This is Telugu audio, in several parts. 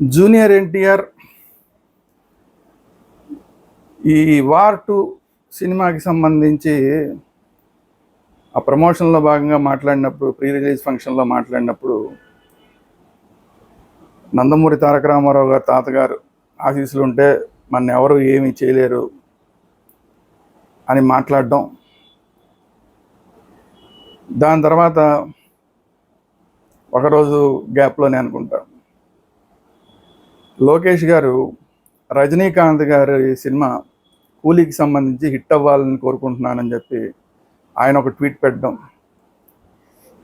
జూనియర్ ఎన్టీఆర్ ఈ వార్ టు సినిమాకి సంబంధించి ఆ ప్రమోషన్లో భాగంగా మాట్లాడినప్పుడు ప్రీ రిలీజ్ ఫంక్షన్లో మాట్లాడినప్పుడు నందమూరి తారక రామారావు గారు తాతగారు ఆఫీసులు ఉంటే మన ఎవరు ఏమీ చేయలేరు అని మాట్లాడడం. దాని తర్వాత ఒకరోజు గ్యాప్లోనే అనుకుంటా. లోకేష్ గారు రజనీకాంత్ గారి సినిమా కూలీకి సంబంధించి హిట్ అవ్వాలని కోరుకుంటున్నానని చెప్పి ఆయన ఒక ట్వీట్ పెట్టడం.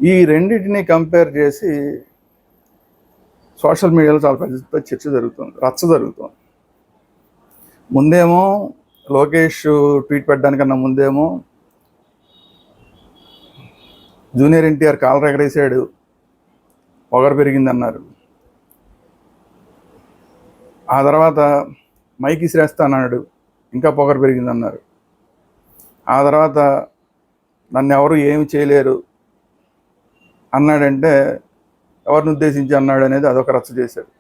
ఈ రెండింటిని కంపేర్ చేసి సోషల్ మీడియాలో చాలా పెద్ద చర్చ జరుగుతుంది రచ్చ జరుగుతుంది. ముందేమో లోకేష్ ట్వీట్ పెట్టడానికన్నా ముందేమో జూనియర్ ఎన్టీఆర్ కాలర్ ఎగరేసాడు పొగరు పెరిగిందన్నారు. ఆ తర్వాత మైక్ ఇసిరేస్తానన్నాడు ఇంకా పొగరు పెరిగిందన్నారు. ఆ తర్వాత నన్ను ఎవరు ఏమి చేయలేరు అన్నాడంటే ఎవరిని ఉద్దేశించి అన్నాడు అనేది అదొక రచ్చ చేశాడు.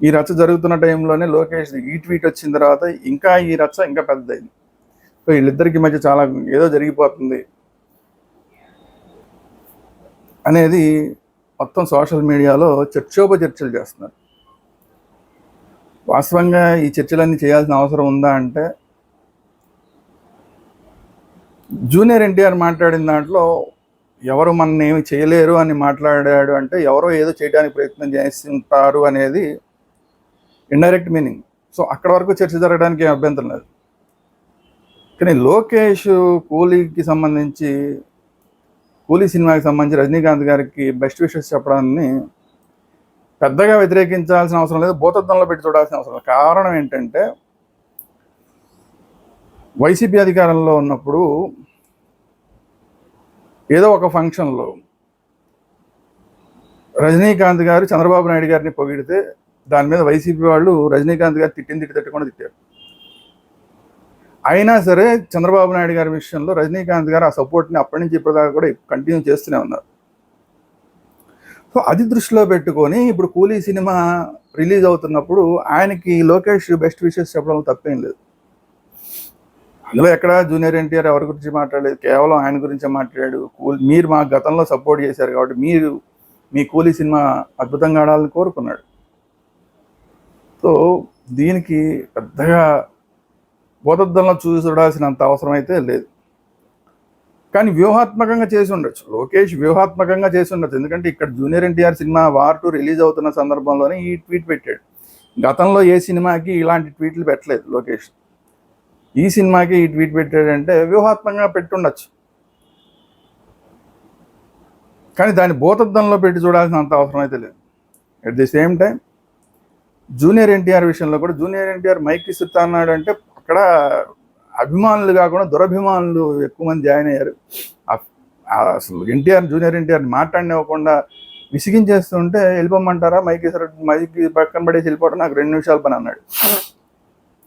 ఈ రచ్చ జరుగుతున్న టైంలోనే లోకేష్ ఈ ట్వీట్ వచ్చిన తర్వాత ఇంకా ఈ రచ్చ ఇంకా పెద్దదైంది. సో వీళ్ళిద్దరికి మధ్య చాలా ఏదో జరిగిపోతుంది అనేది మొత్తం సోషల్ మీడియాలో చర్చోపచర్చలు చేస్తున్నారు. వాస్తవంగా ఈ చర్చలన్నీ చేయాల్సిన అవసరం ఉందా అంటే జూనియర్ ఎన్టీఆర్ మాట్లాడిన దాంట్లో ఎవరు మన ఏమి చేయలేరు అని మాట్లాడాడు అంటే ఎవరో ఏదో చేయడానికి ప్రయత్నం చేస్తుంటారు అనేది ఇండైరెక్ట్ మీనింగ్ సో అక్కడ వరకు చర్చ జరగడానికి ఏం అభ్యంతరం లేదు. కానీ లోకేష్ కూలీకి సంబంధించి కూలీ సినిమాకి సంబంధించి రజనీకాంత్ గారికి బెస్ట్ విషెస్ చెప్పడాన్ని పెద్దగా వ్యతిరేకించాల్సిన అవసరం లేదు భూతత్వంలో పెట్టి చూడాల్సిన అవసరం లేదు. కారణం ఏంటంటే వైసీపీ అధికారంలో ఉన్నప్పుడు ఏదో ఒక ఫంక్షన్లో రజనీకాంత్ గారు చంద్రబాబు నాయుడు గారిని పొగిడితే దాని మీద వైసీపీ వాళ్ళు రజనీకాంత్ గారు తిట్టింది తిట్టి తిట్టకుండా తిట్టారు. అయినా సరే చంద్రబాబు నాయుడు గారి విషయంలో రజనీకాంత్ గారు ఆ సపోర్ట్ని అప్పటి నుంచి ఇప్పటిదాకా కూడా కంటిన్యూ చేస్తూనే ఉన్నారు. సో అది దృష్టిలో పెట్టుకొని ఇప్పుడు కూలీ సినిమా రిలీజ్ అవుతున్నప్పుడు ఆయనకి లోకేష్ బెస్ట్ విషెస్ చెప్పడం తప్పేం లేదు. అందులో ఎక్కడ జూనియర్ ఎన్టీఆర్ ఎవరి గురించి మాట్లాడలేదు. కేవలం ఆయన గురించే మాట్లాడాడు. కూల్ మీరు మా గతంలో సపోర్ట్ చేశారు కాబట్టి మీరు మీ కూలీ సినిమా అద్భుతంగా ఆడాలని కోరుకున్నాడు. సో దీనికి పెద్దగా బోధద్దంలో చూసి చూడాల్సినంత అవసరం అయితే లేదు. కానీ వ్యూహాత్మకంగా చేసి ఉండొచ్చు. లోకేష్ వ్యూహాత్మకంగా చేసి ఉండొచ్చు. ఎందుకంటే ఇక్కడ junior NTR cinema war two release అవుతున్న సందర్భంలోనే ఈ ట్వీట్ పెట్టాడు. గతంలో ఏ సినిమాకి ఇలాంటి ట్వీట్లు పెట్టలేదు లోకేష్. ఈ సినిమాకి ఈ ట్వీట్ పెట్టాడంటే వ్యూహాత్మకంగా పెట్టుండొచ్చు. కానీ దాన్ని భూతద్దంలో పెట్టి చూడాల్సినంత అవసరం అయితే లేదు. At the same time junior NTR విషయంలో కూడా జూనియర్ ఎన్టీఆర్ మైక్ ఇస్తుతా అన్నాడు అంటే అక్కడ అభిమానులు కాకుండా దురభిమానులు ఎక్కువ మంది జాయిన్ అయ్యారు. అసలు ఎన్టీఆర్ జూనియర్ ఎన్టీఆర్ మాట్లాడినివ్వకుండా విసిగించేస్తుంటే వెళ్ళిపోమంటారా? మైక్ ఇసర మైక్ పక్కన పడేసి వెళ్ళిపోవడం నాకు రెండు నిమిషాలు పని అన్నాడు.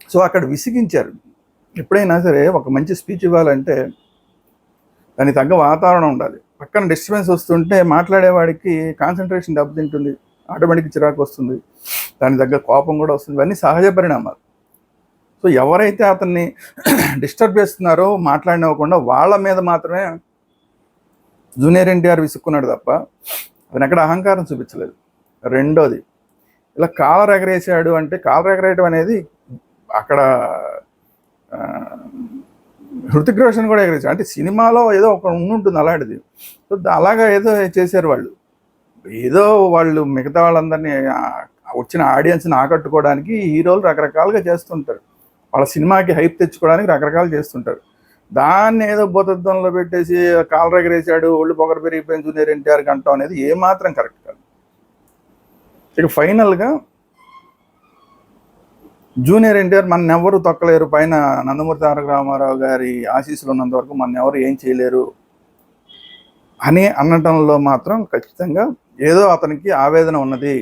సో అక్కడ విసిగించారు. ఎప్పుడైనా సరే ఒక మంచి స్పీచ్ ఇవ్వాలంటే దానికి తగ్గ వాతావరణం ఉండాలి. పక్కన డిస్టర్బెన్స్ వస్తుంటే మాట్లాడేవాడికి కాన్సన్ట్రేషన్ దెబ్బతింటుంది. ఆటోమేటిక్ చిరాకు వస్తుంది. దానికి తగ్గ కోపం కూడా వస్తుంది. ఇవన్నీ సహజ పరిణామాలు. సో ఎవరైతే అతన్ని డిస్టర్బ్ చేస్తున్నారో మాట్లాడినవ్వకుండా వాళ్ళ మీద మాత్రమే జూనియర్ ఎన్టీఆర్ విసుక్కున్నాడు తప్ప అతను ఎక్కడ అహంకారం చూపించలేదు. రెండోది ఇలా కాలర్ ఎగరేసాడు అంటే కాలర్ ఎగరేయడం అనేది అక్కడ హృతిక్ రోషన్ కూడా ఎగరేసాడు అంటే సినిమాలో ఏదో ఒక ఉంటుంది అలాంటిది. సో అలాగా ఏదో చేశారు వాళ్ళు. ఏదో వాళ్ళు మిగతా వాళ్ళందరినీ వచ్చిన ఆడియన్స్ని ఆకట్టుకోవడానికి హీరోలు రకరకాలుగా చేస్తుంటారు. వాళ్ళ సినిమాకి హైప్ తెచ్చుకోవడానికి రకరకాలు చేస్తుంటారు దాన్ని ఏదో భూతత్వంలో పెట్టేసి కాలు ఎగరేసాడు ఒళ్ళు పొగరు పెరిగిపోయిన జూనియర్ ఎన్టీఆర్ అంటాం అనేది ఏమాత్రం కరెక్ట్ కాదు. ఇక ఫైనల్గా జూనియర్ ఎన్టీఆర్ మన ఎవరు తొక్కలేరు. పైన నందమూరి తారక రామారావు గారి ఆశీస్సులు ఉన్నంత వరకు మన ఎవరు ఏం చేయలేరు అని అనటంలో మాత్రం ఖచ్చితంగా ఏదో అతనికి ఆవేదన ఉన్నది.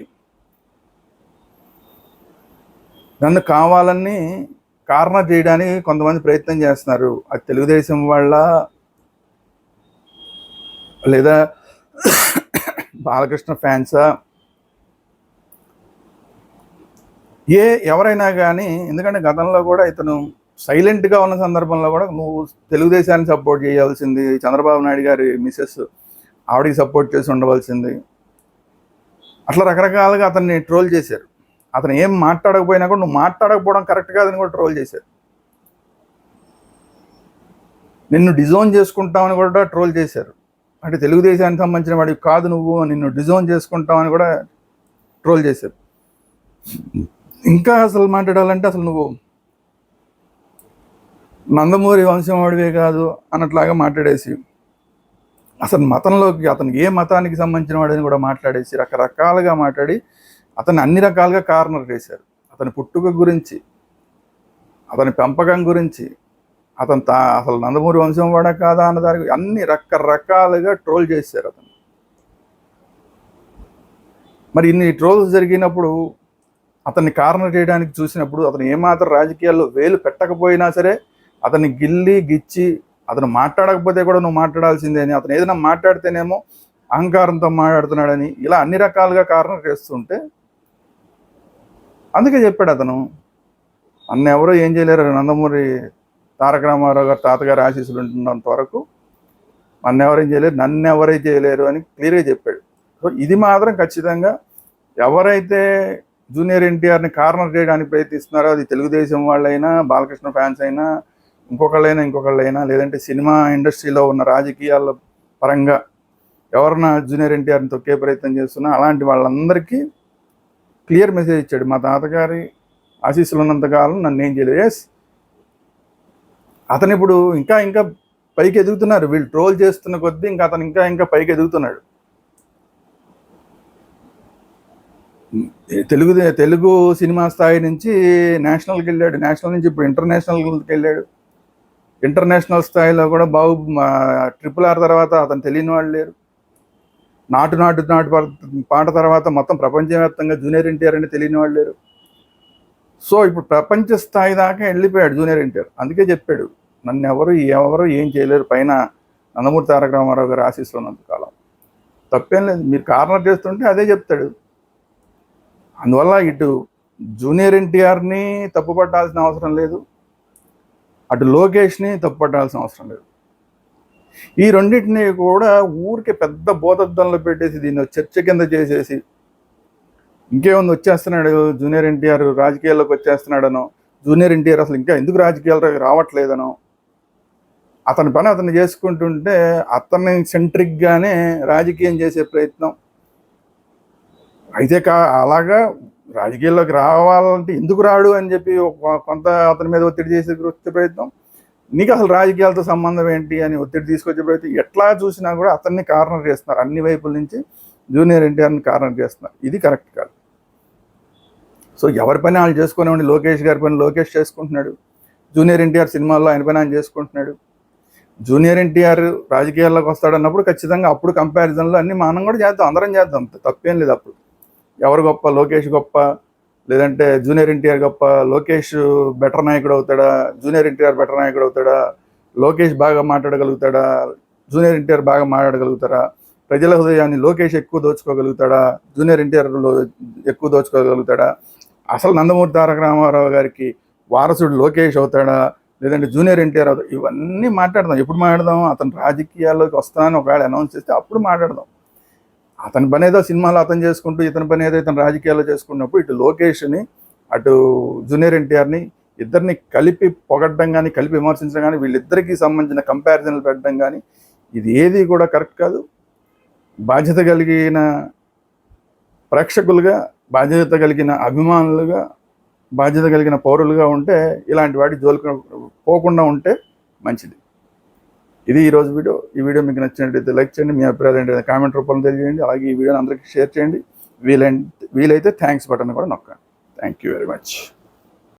నన్ను కావాలని కారణ చేయడానికి కొంతమంది ప్రయత్నం చేస్తున్నారు. అది తెలుగుదేశం వాళ్ళ లేదా బాలకృష్ణ ఫ్యాన్సా ఏ ఎవరైనా కానీ ఎందుకంటే గతంలో కూడా ఇతను సైలెంట్గా ఉన్న సందర్భంలో కూడా నువ్వు తెలుగుదేశాన్ని సపోర్ట్ చేయాల్సింది చంద్రబాబు నాయుడు గారి మిసెస్ ఆవిడకి సపోర్ట్ చేసి ఉండవలసింది. అట్లా రకరకాలుగా అతన్ని ట్రోల్ చేశారు. అతను ఏం మాట్లాడకపోయినా కూడా నువ్వు మాట్లాడకపోవడం కరెక్ట్ కాదని కూడా ట్రోల్ చేశారు నిన్ను డిజోన్ చేసుకుంటామని కూడా ట్రోల్ చేశారు. అంటే తెలుగుదేశానికి సంబంధించిన వాడికి కాదు నువ్వు నిన్ను డిజోన్ చేసుకుంటామని కూడా ట్రోల్ చేశారు. ఇంకా అసలు మాట్లాడాలంటే అసలు నువ్వు నందమూరి వంశం వాడివే కాదు అన్నట్లాగా మాట్లాడేసి అసలు మతంలోకి అతనికి ఏ మతానికి సంబంధించిన వాడని కూడా మాట్లాడేసి రకరకాలుగా మాట్లాడి అతన్ని అన్ని రకాలుగా కార్నర్ చేశారు. అతని పుట్టుక గురించి అతని పెంపకం గురించి అతను తా అసలు నందమూరి వంశం వాడా కాదా అన్న దానికి అన్ని రకరకాలుగా ట్రోల్ చేశారు అతను. మరి ఇన్ని ట్రోల్స్ జరిగినప్పుడు అతన్ని కార్నర్ చేయడానికి చూసినప్పుడు అతను ఏమాత్రం రాజకీయాల్లో వేలు పెట్టకపోయినా సరే అతన్ని గిల్లి గిచ్చి అతను మాట్లాడకపోతే కూడా నువ్వు మాట్లాడాల్సిందే అని అతను ఏదైనా మాట్లాడితేనేమో అహంకారంతో మాట్లాడుతున్నాడని ఇలా అన్ని రకాలుగా కారణం చేస్తుంటే అందుకే చెప్పాడు అతను. అన్న ఎవరో ఏం చేయలేరు నందమూరి తారక రామారావు గారు తాతగారు ఆశీస్సులు ఉంటున్నంత వరకు నన్ను ఎవరేం చేయలేరు నన్ను ఎవరే చేయలేరు అని క్లియర్గా చెప్పాడు. సో ఇది మాత్రం ఖచ్చితంగా ఎవరైతే జూనియర్ ఎన్టీఆర్ని కార్నర్ చేయడానికి ప్రయత్నిస్తున్నారో అది తెలుగుదేశం వాళ్ళైనా బాలకృష్ణ ఫ్యాన్స్ అయినా ఇంకొకళ్ళైనా ఇంకొకళ్ళైనా లేదంటే సినిమా ఇండస్ట్రీలో ఉన్న రాజకీయాల పరంగా ఎవరన్నా జూనియర్ ఎన్టీఆర్ని తొక్కే ప్రయత్నం చేస్తున్నా అలాంటి వాళ్ళందరికీ క్లియర్ మెసేజ్ ఇచ్చాడు. మా తాతగారి ఆశీస్సులు ఉన్నంతకాలం నన్ను ఏం చేయలేదు. ఎస్ అతను ఇప్పుడు ఇంకా ఇంకా పైకి ఎదుగుతున్నారు. వీళ్ళు ట్రోల్ చేస్తున్న కొద్దీ ఇంకా అతను ఇంకా ఇంకా పైకి ఎదుగుతున్నాడు. తెలుగు తెలుగు సినిమా స్థాయి నుంచి నేషనల్కి వెళ్ళాడు. నేషనల్ నుంచి ఇప్పుడు ఇంటర్నేషనల్కి వెళ్ళాడు. ఇంటర్నేషనల్ స్థాయిలో కూడా బాబు ట్రిపుల్ ఆర్ తర్వాత అతను తెలియని వాళ్ళు లేరు. నాటు నాటు నాటు పాట తర్వాత మొత్తం ప్రపంచవ్యాప్తంగా జూనియర్ ఎన్టీఆర్ అని తెలియని వాళ్ళు లేరు. సో ఇప్పుడు ప్రపంచ స్థాయి దాకా వెళ్ళిపోయాడు జూనియర్ ఎన్టీఆర్. అందుకే చెప్పాడు నన్ను ఎవరు ఎవరు ఏం చేయలేరు. పైన నందమూరి తారక రామారావు గారు ఆశీస్సులు ఉన్నంత కాలం. తప్పేం లేదు. మీరు కార్నర్ చేస్తుంటే అదే చెప్తాడు. అందువల్ల ఇటు జూనియర్ ఎన్టీఆర్ని తప్పుపట్టాల్సిన అవసరం లేదు. అటు లోకేష్ని తప్పుపట్టాల్సిన అవసరం లేదు. ఈ రెండింటిని కూడా ఊరికే పెద్ద బోధద్దంలో పెట్టేసి దీన్ని చర్చ కింద చేసేసి ఇంకేముంది వచ్చేస్తున్నాడు? జూనియర్ ఎన్టీఆర్ రాజకీయాల్లోకి వచ్చేస్తున్నాడనో? జూనియర్ ఎన్టీఆర్ అసలు ఇంకా ఎందుకు రాజకీయాలు రావట్లేదనో? అతని పని అతను చేసుకుంటుంటే అతన్ని సెంట్రిక్గానే రాజకీయం చేసే ప్రయత్నం. అయితే కా అలాగా రాజకీయాల్లోకి రావాలంటే ఎందుకు రాడు అని చెప్పి కొంత అతని మీద ఒత్తిడి చేసే వచ్చే ప్రయత్నం. నీకు అసలు రాజకీయాలతో సంబంధం ఏంటి అని ఒత్తిడి తీసుకొచ్చే ఎట్లా చూసినా కూడా అతన్ని కార్నర్ చేస్తున్నారు. అన్ని వైపుల నుంచి జూనియర్ ఎన్టీఆర్ని కార్నర్ చేస్తున్నారు. ఇది కరెక్ట్ కాదు. సో ఎవరి పని వాళ్ళు చేసుకునేవాడి లోకేష్ గారి పని లోకేష్ చేసుకుంటున్నాడు. జూనియర్ ఎన్టీఆర్ సినిమాల్లో ఆయన పని ఆయన చేసుకుంటున్నాడు. జూనియర్ ఎన్టీఆర్ రాజకీయాల్లోకి వస్తాడన్నప్పుడు ఖచ్చితంగా అప్పుడు కంపారిజన్లో అన్ని మనం కూడా చేద్దాం అందరం చేద్దాం. తప్పేం లేదు అప్పుడు. ఎవరు గొప్ప? లోకేష్ గొప్ప? లేదంటే జూనియర్ ఎన్టీఆర్ గొప్ప లోకేష్ బెటర్ నాయకుడు అవుతాడా? జూనియర్ ఎన్టీఆర్ బెటర్ నాయకుడు అవుతాడా? లోకేష్ బాగా మాట్లాడగలుగుతాడా? జూనియర్ ఎన్టీఆర్ బాగా మాట్లాడగలుగుతారా? ప్రజల హృదయాన్ని లోకేష్ ఎక్కువ దోచుకోగలుగుతాడా? జూనియర్ ఎన్టీఆర్ ఎక్కువ దోచుకోగలుగుతాడా? అసలు నందమూరి తారక రామారావు గారికి వారసుడు లోకేష్ అవుతాడా? లేదంటే జూనియర్ ఎన్టీఆర్ అవుతాడు? ఇవన్నీ మాట్లాడదాం. ఎప్పుడు మాట్లాడదాం అతను రాజకీయాల్లోకి వస్తానని ఒకవేళ అనౌన్స్ చేస్తే అప్పుడు మాట్లాడదాం. అతని పని ఏదో సినిమాలు అతను చేసుకుంటూ ఇతని పని ఏదో ఇతను రాజకీయాల్లో చేసుకున్నప్పుడు ఇటు లోకేష్ని అటు జూనియర్ ఎన్టీఆర్ని ఇద్దరిని కలిపి పొగడ్డం కానీ కలిపి విమర్శించడం కానీ వీళ్ళిద్దరికీ సంబంధించిన కంపారిజన్లు పెట్టడం కానీ ఇది ఏది కూడా కరెక్ట్ కాదు. బాధ్యత కలిగిన ప్రేక్షకులుగా బాధ్యత కలిగిన అభిమానులుగా బాధ్యత కలిగిన పౌరులుగా ఉంటే ఇలాంటి వాటి జోలికి పోకుండా ఉంటే మంచిది. ఇది ఈరోజు వీడియో. ఈ వీడియో మీకు నచ్చినట్లయితే లైక్ చేయండి మీ అభిప్రాయాలు ఏంటి కామెంట్ రూపంలో తెలియజేయండి. అలాగే ఈ వీడియోని అందరికీ షేర్ చేయండి. వీలైతే వీలైతే థ్యాంక్స్ బటన్ కూడా నొక్కండి. Thank you very much.